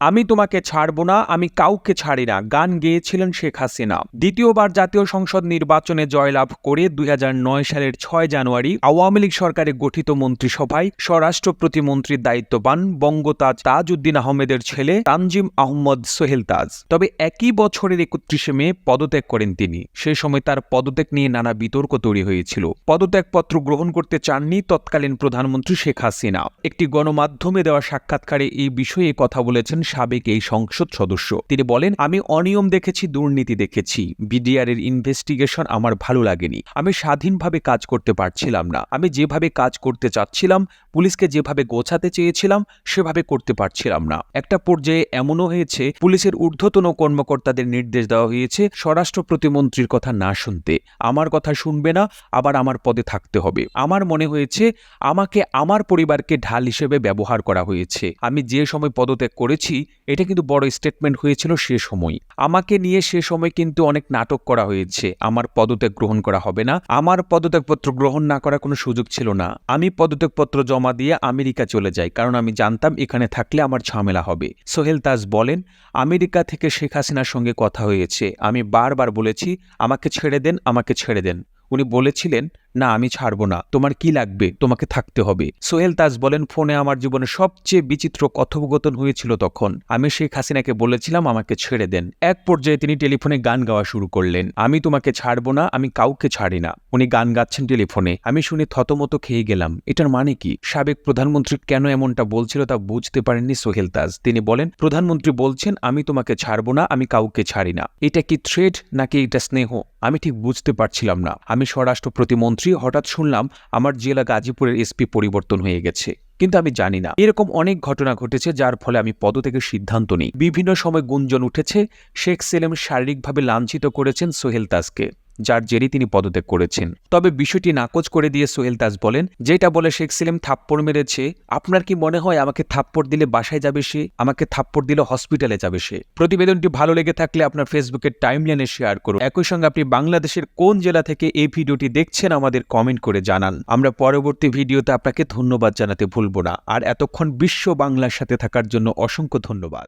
আমি তোমাকে ছাড়ব না, আমি কাউকে ছাড়ি না। গান গেয়েছিলেন শেখ হাসিনা। দ্বিতীয়বার জাতীয় সংসদ নির্বাচনে জয়লাভ করে দুই হাজার নয় সালের ছয় জানুয়ারি আওয়ামী লীগ সরকারে গঠিত মন্ত্রিসভায় স্বরাষ্ট্র প্রতিমন্ত্রীর দায়িত্ব পান বঙ্গতাজ তাজউদ্দিন আহমেদের ছেলে তানজিম আহমদ সোহেল তাজ। তবে একই বছরের একত্রিশে মে পদত্যাগ করেন তিনি। সে সময় তার পদত্যাগ নিয়ে নানা বিতর্ক তৈরি হয়েছিল। পদত্যাগপত্র গ্রহণ করতে চাননি তৎকালীন প্রধানমন্ত্রী শেখ হাসিনা। একটি গণমাধ্যমে দেওয়া সাক্ষাৎকারে এই বিষয়ে কথা বলেছেন সাবেক এই সংসদ সদস্য। তিনি বলেন, আমি অনিয়ম দেখেছি, দুর্নীতি দেখেছি। বিডিআর এর ইনভেস্টিগেশন আমার ভালো লাগেনি। আমি স্বাধীনভাবে কাজ করতে পারছিলাম না। আমি যেভাবে কাজ করতে চাচ্ছিলাম, পুলিশকে যেভাবে গোছাতে চেয়েছিলাম, সেভাবে করতে পারছিলাম না। একটা পর্যায়ে এমনও হয়েছে, পুলিশের ঊর্ধ্বতন কর্মকর্তাদের নির্দেশ দেওয়া হয়েছে, স্বরাষ্ট্র প্রতিমন্ত্রীর কথা না শুনতে। আমার কথা শুনবে না, আবার আমার পদে থাকতে হবে। আমার মনে হয়েছে, আমাকে আমার পরিবারকে ঢাল হিসেবে ব্যবহার করা হয়েছে। আমি যে সময় পদত্যাগ করেছি এটা কিন্তু বড় স্টেটমেন্ট হয়েছিল সে সময়। আমাকে নিয়ে সে সময় কিন্তু অনেক নাটক করা হয়েছে। আমার পদত্যাগ গ্রহণ করা হবে না। আমার পদত্যাগপত্র গ্রহণ না করার কোনো সুযোগ ছিল না। আমি পদত্যাগপত্র জমা দিয়ে আমেরিকা চলে যাই, কারণ আমি জানতাম এখানে থাকলে আমার ঝামেলা হবে। সোহেল তাজ বলেন, আমেরিকা থেকে শেখ হাসিনার সঙ্গে কথা হয়েছে। আমি বারবার বলেছি, আমাকে ছেড়ে দেন, আমাকে ছেড়ে দেন। উনি বলেছিলেন, না, আমি ছাড়বো না। তোমার কি লাগবে? তোমাকে থাকতে হবে। সোহেল তাজ বলেন, ফোনে আমার জীবনে সবচেয়ে বিচিত্র কথোপকথন হয়েছিল তখন। আমি শেখ হাসিনাকে বলেছিলাম, আমাকে ছেড়ে দেন। এক পর্যায়ে তিনি টেলিফোনে গান গাওয়া শুরু করলেন। আমি তোমাকে ছাড়বো না, আমি কাউকে ছাড়ি না। উনি গান গাচ্ছেন টেলিফোনে। আমি শুনে থতমত খেয়ে গেলাম। এটার মানে কি? সাবেক প্রধানমন্ত্রী কেন এমনটা বলছিল তা বুঝতে পারেননি সোহেল তাজ তিনি বলেন, প্রধানমন্ত্রী বলছেন, আমি তোমাকে ছাড়বো না, আমি কাউকে ছাড়ি না। এটা কি থ্রেড নাকি এটা স্নেহ? আমি ঠিক বুঝতে পারছিলাম না। আমি স্বরাষ্ট্র প্রতিমন্ত্রী, হঠাৎ শুনলাম আমার জেলা গাজীপুরের এসপি পরিবর্তন হয়ে গেছে। কিন্তু আমি জানি না। এরকম অনেক ঘটনা ঘটেছে যার ফলে আমি পদ থেকে সিদ্ধান্ত নিই। বিভিন্ন সময় গুঞ্জন উঠেছে, শেখ সেলেম শারীরিকভাবে লাঞ্ছিত করেছেন সোহেল তাজকে যার জেরে তিনি পদত্যাগ করেছেন। তবে বিষয়টি নাকচ করে দিয়ে সোহেল তাজ বলেন যেটা বলে শেখ সেলিম থাপ্পড় মেরেছে, আপনার কি মনে হয় আমাকে থাপ্পড় দিলে বাসায় যাবে সে? আমাকে থাপ্পড় দিলে হসপিটালে যাবে সে? প্রতিবেদনটি ভালো লেগে থাকলে আপনার ফেসবুকের টাইমলাইনে শেয়ার করুন। একই সঙ্গে আপনি বাংলাদেশের কোন জেলা থেকে এই ভিডিওটি দেখছেন আমাদের কমেন্ট করে জানান। আমরা পরবর্তী ভিডিওতে আপনাকে ধন্যবাদ জানাতে ভুলব না। আর এতক্ষণ বিশ্ব বাংলার সাথে থাকার জন্য অসংখ্য ধন্যবাদ।